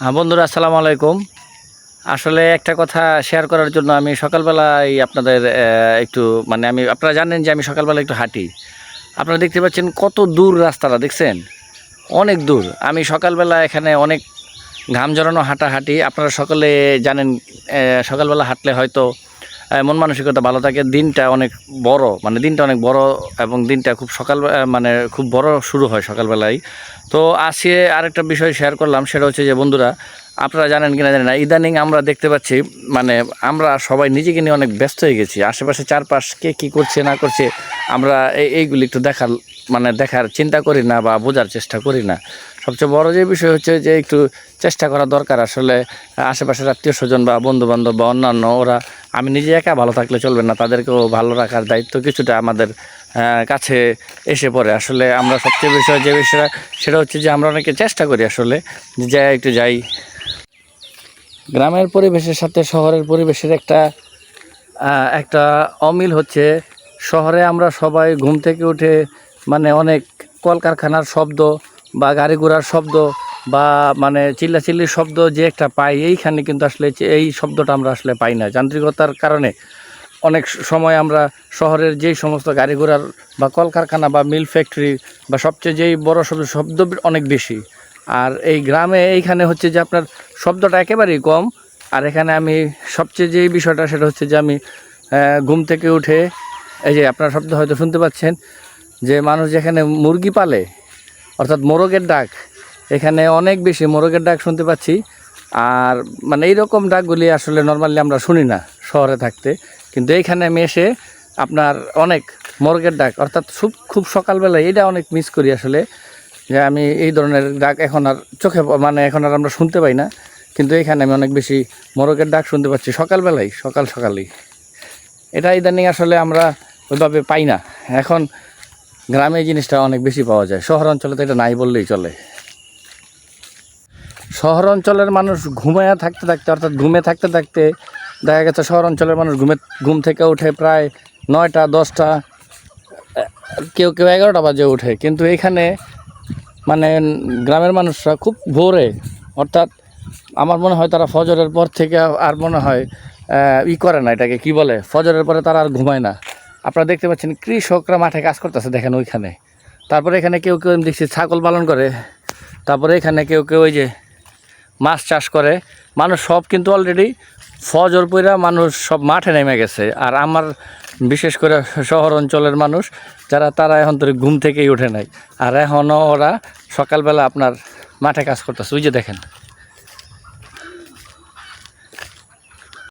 হ্যাঁ বন্ধুরা, আসসালামু আলাইকুম। আসলে একটা কথা শেয়ার করার জন্য আমি সকালবেলায় আপনাদের একটু মানে আমি, আপনারা জানেন যে আমি সকালবেলা একটু হাঁটি। আপনারা দেখতে পাচ্ছেন কত দূর রাস্তাটা, দেখছেন? অনেক দূর। আমি সকালবেলা এখানে অনেক ঘাম জড়ানো হাঁটাহাঁটি। আপনারা সকলে জানেন সকালবেলা হাঁটলে হয়তো মন মানসিকতা ভালো থাকে, দিনটা অনেক বড় মানে দিনটা অনেক বড় এবং দিনটা খুব সকাল মানে খুব বড় শুরু হয় সকালবেলায় তো আজকে আরেকটা বিষয় শেয়ার করলাম, সেটা হচ্ছে যে, বন্ধুরা, আপনারা জানেন কি না জানেন না, ইদানিং আমরা দেখতে পাচ্ছি মানে আমরা সবাই নিজেকে নিয়ে অনেক ব্যস্ত হয়ে গেছি। আশেপাশে চারপাশ কে কী করছে, না করছে, আমরা এই এইগুলি একটু দেখার মানে দেখার চিন্তা করি না বা বোঝার চেষ্টা করি না। সবচেয়ে বড় যে বিষয় হচ্ছে যে একটু চেষ্টা করা দরকার। আসলে আশেপাশের আত্মীয় স্বজন বা বন্ধু বান্ধব বা অন্যান্য, ওরা আমি নিজে একা ভালো থাকলে চলবে না, তাদেরকেও ভালো রাখার দায়িত্ব কিছুটা আমাদের কাছে এসে পড়ে। আসলে আমরা সবচেয়ে বিষয় যে বিষয়টা, সেটা হচ্ছে যে আমরা অনেকে চেষ্টা করি আসলে যে একটু যাই। গ্রামের পরিবেশের সাথে শহরের পরিবেশের একটা একটা অমিল হচ্ছে, শহরে আমরা সবাই ঘুম থেকে উঠে মানে অনেক কলকারখানার শব্দ বা গাড়ি ঘোড়ার শব্দ বা মানে চিল্লাচিল্লির শব্দ যে একটা পাই, এইখানে কিন্তু আসলে এই শব্দটা আমরা আসলে পাই না। যান্ত্রিকতার কারণে অনেক সময় আমরা শহরের যেই সমস্ত গাড়ি ঘোড়ার বা কলকারখানা বা মিল ফ্যাক্টরি বা সবচেয়ে যেই বড় শব্দ শব্দ অনেক বেশি। আর এই গ্রামে এইখানে হচ্ছে যে আপনার শব্দটা একেবারেই কম। আর এখানে আমি সবচেয়ে যেই বিষয়টা সেটা হচ্ছে যে আমি ঘুম থেকে উঠে, এই যে আপনার শব্দ হয়তো শুনতে পাচ্ছেন যে মানুষ যেখানে মুরগি পালে, অর্থাৎ মোরগের ডাক, এখানে অনেক বেশি মোরগের ডাক শুনতে পাচ্ছি। আর মানে এইরকম ডাকগুলি আসলে নর্মালি আমরা শুনি না শহরে থাকতে। কিন্তু এইখানে আমি এসে আপনার অনেক মোরগের ডাক, অর্থাৎ খুব খুব সকালবেলায় এটা অনেক মিস করি আসলে। যে আমি এই ধরনের ডাক এখন আর চোখে মানে এখন আর আমরা শুনতে পাই না। কিন্তু এখানে আমি অনেক বেশি মোরগের ডাক শুনতে পাচ্ছি সকালবেলায়, সকাল সকালেই। এটা ইদানিং আসলে আমরা ওইভাবে পাই না। এখন গ্রামে জিনিসটা অনেক বেশি পাওয়া যায়। শহর অঞ্চলে তো এটা নাই বললেই চলে। শহর অঞ্চলের মানুষ ঘুমায়া থাকতে থাকতে, অর্থাৎ ঘুমে থাকতে থাকতে দেখা গেছে শহর অঞ্চলের মানুষ ঘুমে ঘুম থেকে উঠে প্রায় নয়টা, দশটা, কেউ কেউ এগারোটা বাজে উঠে। কিন্তু এখানে মানে গ্রামের মানুষরা খুব ভোরে। অর্থাৎ আমার মনে হয় তারা ফজরের পর থেকে আর মনে হয় ই করে না এটাকে, কি বলে? ফজরের পরে তারা আর ঘুমায় না। আপনারা দেখতে পাচ্ছেন কৃষকরা মাঠে কাজ করতেছে দেখেন ওইখানে। তারপরে এখানে কেউ কেউ দেখছি ছাগল পালন করে। তারপরে এখানে কেউ কেউ ওই যে মাছ চাষ করে। মানুষ সব কিন্তু অলরেডি ফজর পইরা মানুষ সব মাঠে নেমে গেছে। আর আমার বিশেষ করে শহর অঞ্চলের মানুষ, যারা তারা এখন তো ঘুম থেকেই ওঠে নাই। আর এখনও ওরা সকালবেলা আপনার মাঠে কাজ করতেছে। ওই যে দেখেন।